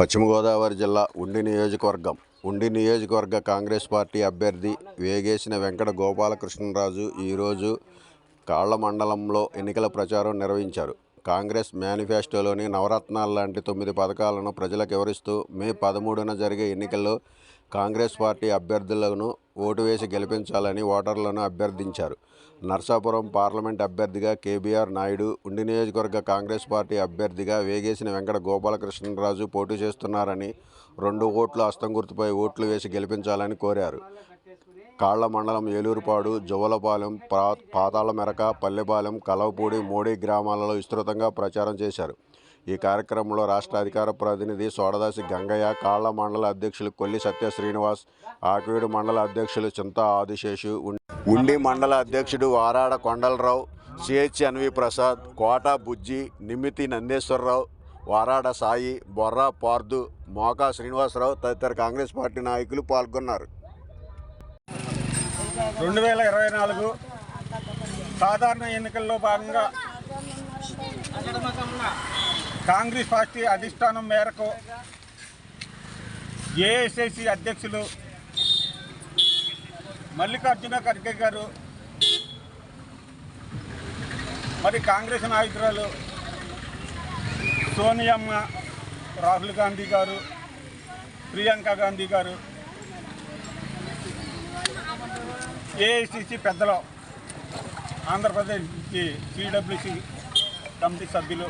పశ్చిమ గోదావరి జిల్లా ఉండి నియోజకవర్గం. ఉండి నియోజకవర్గ కాంగ్రెస్ పార్టీ అభ్యర్థి వేగేసిన వెంకట గోపాలకృష్ణరాజు ఈరోజు కాళ్ళ మండలంలో ఎన్నికల ప్రచారం నిర్వహించారు. కాంగ్రెస్ మేనిఫెస్టోలోని నవరత్నాలు లాంటి తొమ్మిది పథకాలను ప్రజలకు వివరిస్తూ మే పదమూడున జరిగే ఎన్నికల్లో కాంగ్రెస్ పార్టీ అభ్యర్థులను ఓటు వేసి గెలిపించాలని ఓటర్లను అభ్యర్థించారు. నర్సాపురం పార్లమెంట్ అభ్యర్థిగా కేబీఆర్ నాయుడు ఉండి నియోజకవర్గ కాంగ్రెస్ పార్టీ అభ్యర్థిగా వేగేసిన వెంకట గోపాలకృష్ణరాజు పోటీ చేస్తున్నారని రెండు ఓట్లు అస్తం గుర్తుపై ఓట్లు వేసి గెలిపించాలని కోరారు. కాళ్ళ మండలం ఏలూరుపాడు జువ్వలపాలెం పా పల్లెపాలెం కలవపూడి మోడీ గ్రామాలలో విస్తృతంగా ప్రచారం చేశారు. ఈ కార్యక్రమంలో రాష్ట్ర అధికార ప్రతినిధి సోడదాసి గంగయ్య కాళ్ళ మండల అధ్యక్షులు కొల్లి సత్య శ్రీనివాస్ ఆకివీడు మండల అధ్యక్షులు చింత ఆదిశేషు ఉం- ఉండి మండల అధ్యక్షుడు వారాడ కొండలరావు సిహెచ్ అన్వి ప్రసాద్ కోట బుజ్జి నిమితి నందేశ్వరరావు వారాడ సాయి బొర్రా పార్దు మోకా శ్రీనివాసరావు తదితర కాంగ్రెస్ పార్టీ నాయకులు పాల్గొన్నారు. రెండు వేల ఇరవై నాలుగు సాధారణ ఎన్నికల్లో భాగంగా కాంగ్రెస్ పార్టీ అధిష్టానం మేరకు ఏఐసిసి అధ్యక్షులు మల్లికార్జున ఖర్గే గారు మరి కాంగ్రెస్ నాయకురాలు సోనియమ్మ రాహుల్ గాంధీ గారు ప్రియాంక గాంధీ గారు ఏఐసిసి పెద్దలు ఆంధ్రప్రదేశ్ నుంచి సిడబ్ల్యూసి కమిటీ సభ్యులు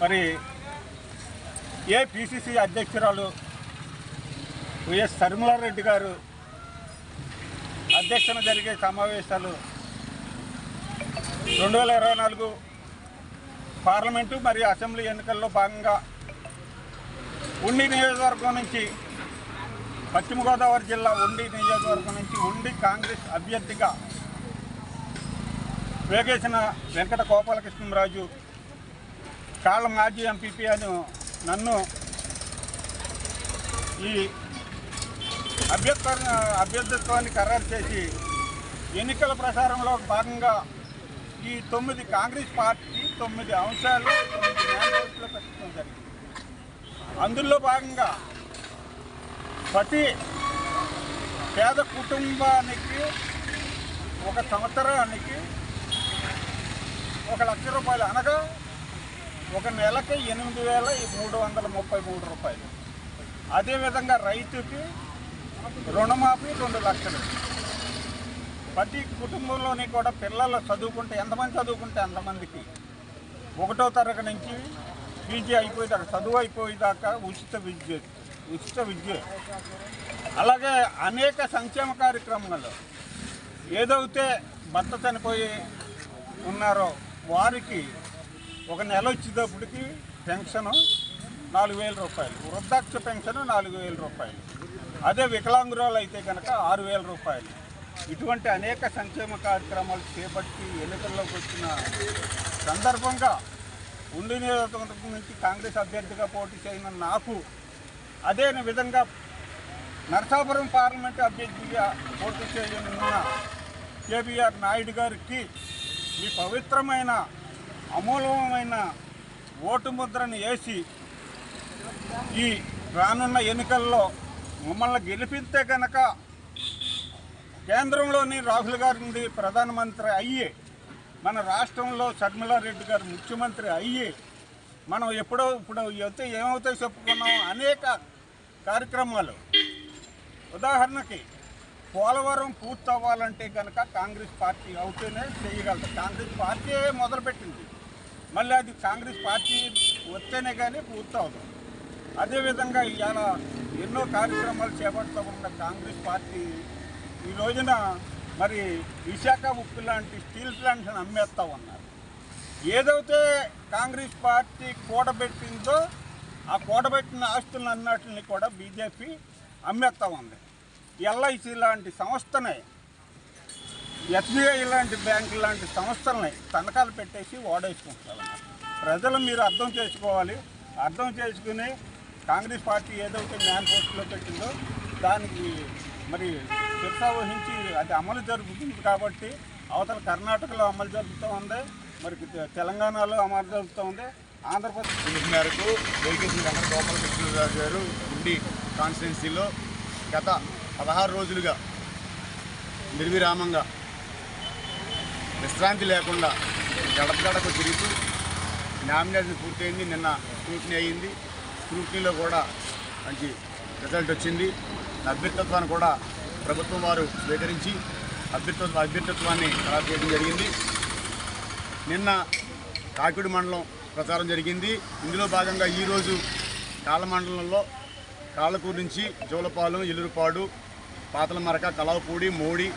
మరి ఏపీసీసీ అధ్యక్షురాలు వైఎస్ శర్మిలారెడ్డి గారు అధ్యక్షన జరిగే సమావేశాలు రెండు వేల ఇరవై నాలుగు పార్లమెంటు మరియు అసెంబ్లీ ఎన్నికల్లో భాగంగా ఉండి నియోజకవర్గం నుంచి పశ్చిమ గోదావరి జిల్లా ఉండి నియోజకవర్గం నుంచి ఉండి కాంగ్రెస్ అభ్యర్థిగా వేగేసిన వెంకట గోపాలకృష్ణరాజు కాళ్ళ మాజీ ఎంపీపీ అని నన్ను ఈ అభ్యర్థ అభ్యర్థిత్వాన్ని ఖరారు చేసి ఎన్నికల ప్రచారంలో భాగంగా ఈ తొమ్మిది కాంగ్రెస్ పార్టీ తొమ్మిది అంశాలు తొమ్మిది మేనిఫెస్టోలో పెట్టడం జరిగింది. అందులో భాగంగా ప్రతి పేద కుటుంబానికి ఒక సంవత్సరానికి ఒక లక్ష రూపాయలు అనగా ఒక నెలకి ఎనిమిది వేల మూడు వందల ముప్పై మూడు రూపాయలు. అదేవిధంగా రైతుకి రుణమాఫీ రెండు లక్షలు. ప్రతి కుటుంబంలోని కూడా పిల్లలు చదువుకుంటే ఎంతమంది చదువుకుంటే అంతమందికి. ఒకటో తరగతి నుంచి పీజీ అయిపోయేదాకా చదువు అయిపోయేదాకా ఉచిత విద్య ఉచిత విద్య. అలాగే అనేక సంక్షేమ కార్యక్రమాలు. ఏదైతే భర్త చనిపోయి ఉన్నారో వారికి ఒక నెల వచ్చేటప్పటికి పెన్షన్ నాలుగు వేల రూపాయలు. వృద్ధాక్ష పెన్షన్ నాలుగు వేల రూపాయలు. అదే వికలాంగురాలు అయితే కనుక ఆరు వేల రూపాయలు. ఇటువంటి అనేక సంక్షేమ కార్యక్రమాలు చేపట్టి ఎన్నికల్లోకి వచ్చిన సందర్భంగా ఉండి నియోజకవర్గం నుంచి కాంగ్రెస్ అభ్యర్థిగా పోటీ చేయన నాకు అదే విధంగా నరసాపురం పార్లమెంటు అభ్యర్థిగా పోటీ చేయనున్న కేబీఆర్ నాయుడు గారికి ఈ పవిత్రమైన అమూలమైన ఓటు ముద్రను వేసి ఈ రానున్న ఎన్నికల్లో మమ్మల్ని గెలిపిస్తే కనుక కేంద్రంలోని రాహుల్ గారి ప్రధానమంత్రి అయ్యి మన రాష్ట్రంలో షర్మిలారెడ్డి గారు ముఖ్యమంత్రి అయ్యి మనం ఎప్పుడో ఇప్పుడు అయితే ఏమవుతాయి చెప్పుకున్నాం అనేక కార్యక్రమాలు. ఉదాహరణకి పోలవరం పూర్తి అవ్వాలంటే కనుక కాంగ్రెస్ పార్టీ అవుతూనే చేయగలదు. కాంగ్రెస్ పార్టీ మొదలుపెట్టింది. మళ్ళీ అది కాంగ్రెస్ పార్టీ వస్తేనే కానీ పూర్తి అవ్వదు అదేవిధంగా ఇవాళ ఎన్నో కార్యక్రమాలు చేపడుతూ ఉన్న కాంగ్రెస్ పార్టీ ఈ రోజున మరి విశాఖ ఉక్కు లాంటి స్టీల్ ప్లాంట్స్ని అమ్మేస్తూ ఉన్నారు. ఏదైతే కాంగ్రెస్ పార్టీ కూడబెట్టిందో ఆ కూడబెట్టిన ఆస్తులను అన్నట్లని కూడా బీజేపీ అమ్మేస్తూ ఉంది. ఎల్ఐసి లాంటి సంస్థనే ఎస్బీఐ లాంటి బ్యాంకు లాంటి సంస్థలని తనఖాలు పెట్టేసి ఓడేసుకుంటున్నారు. ప్రజలు మీరు అర్థం చేసుకోవాలి. అర్థం చేసుకుని కాంగ్రెస్ పార్టీ ఏదైతే మేనిఫెస్టోలో పెట్టిందో దానికి మరి శిక్ష వహించి అది అమలు జరుగుతుంది కాబట్టి అవతల కర్ణాటకలో అమలు జరుగుతూ ఉంది. మరి తెలంగాణలో అమలు జరుగుతూ ఉంది. ఆంధ్రప్రదేశ్ మేరకు వేగేసి వెంకట గోపాలకృష్ణరాజు గారు ఉండి కాన్స్టిట్యున్సీలో గత పదహారు రోజులుగా నిర్విరామంగా విశ్రాంతి లేకుండా గడప గడప తిరుగుతూ నామినేషన్ పూర్తయింది. నిన్న స్క్రూటినీ అయ్యింది. స్క్రూటినీలో కూడా మంచి రిజల్ట్ వచ్చింది. అభ్యర్థిత్వాన్ని కూడా ప్రభుత్వం వారు స్వీకరించి అభ్యర్థిత్వ అభ్యర్థిత్వాన్ని ఖరారు చేయడం జరిగింది. నిన్న కాకిడి మండలం ప్రచారం జరిగింది. ఇందులో భాగంగా ఈరోజు కాళ్ళ మండలంలో కాళ్ళకూరు నుంచి జోలపాలెం ఇల్లురుపాడు పాతల మరక కలవపూడి మోడి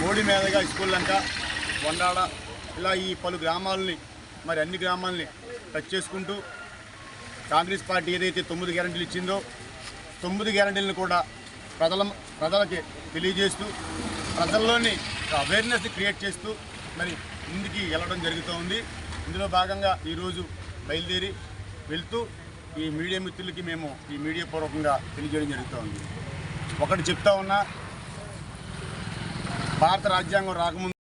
మోడి మీదుగా స్కూల్లంక వండాడ ఇలా ఈ పలు గ్రామాలని మరి అన్ని గ్రామాలని టచ్ చేసుకుంటూ కాంగ్రెస్ పార్టీ ఏదైతే తొమ్మిది గ్యారంటీలు ఇచ్చిందో తొమ్మిది గ్యారంటీలను కూడా ప్రజల ప్రజలకి తెలియజేస్తూ ప్రజల్లోని అవేర్నెస్ క్రియేట్ చేస్తూ మరి ముందుకి వెళ్ళడం జరుగుతూ ఉంది ఇందులో భాగంగా ఈరోజు బయలుదేరి వెళ్తూ ఈ మీడియా మిత్రులకి మేము ఈ మీడియా పూర్వకంగా తెలియజేయడం జరుగుతూ ఉంది ఒకటి చెప్తా ఉన్నా భారత రాజ్యాంగం రాకముందు